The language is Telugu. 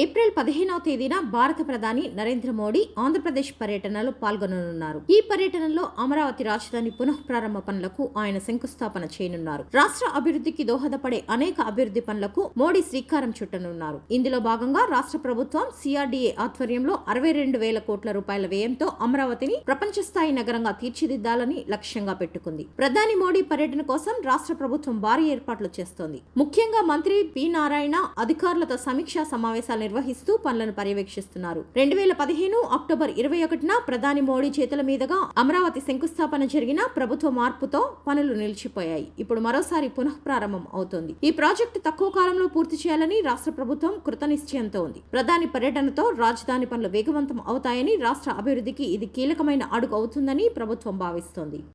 ఏప్రిల్ పదిహేనవ తేదీన భారత ప్రధాని నరేంద్ర మోడీ ఆంధ్రప్రదేశ్ పర్యటనలో పాల్గొననున్నారు. ఈ పర్యటనలో అమరావతి రాజధాని పునః ప్రారంభ పనులకు ఆయన శంకుస్థాపన చేయనున్నారు. రాష్ట్ర అభివృద్ధికి దోహదపడే అనేక అభివృద్ధి పనులకు మోడీ శ్రీకారం చుట్టనున్నారు. ఇందులో భాగంగా రాష్ట్ర ప్రభుత్వం సిఆర్డీఏ ఆధ్వర్యంలో అరవై రెండు వేల కోట్ల రూపాయల వ్యయంతో అమరావతిని ప్రపంచ స్థాయి నగరంగా తీర్చిదిద్దాలని లక్ష్యంగా పెట్టుకుంది. ప్రధాని మోడీ పర్యటన కోసం రాష్ట్ర ప్రభుత్వం భారీ ఏర్పాట్లు చేస్తోంది. ముఖ్యంగా మంత్రి పి నారాయణ అధికారులతో సమీక్షా సమావేశాలు నిర్వహిస్తూ పనులను పర్యవేక్షిస్తున్నారు. రెండు వేల పదిహేను అక్టోబర్ ఇరవై ఒకటిన ప్రధాని మోడీ చేతుల మీదుగా అమరావతి శంకుస్థాపన జరిగిన ప్రభుత్వ మార్పుతో పనులు నిలిచిపోయాయి. ఇప్పుడు మరోసారి పునః ప్రారంభం అవుతోంది. ఈ ప్రాజెక్టు తక్కువ కాలంలో పూర్తి చేయాలని రాష్ట్ర ప్రభుత్వం కృతనిశ్చయంతో ఉంది. ప్రధాని పర్యటనతో రాజధాని పనులు వేగవంతం అవుతాయని రాష్ట్ర అభివృద్ధికి ఇది కీలకమైన అడుగు అవుతుందని ప్రభుత్వం భావిస్తోంది.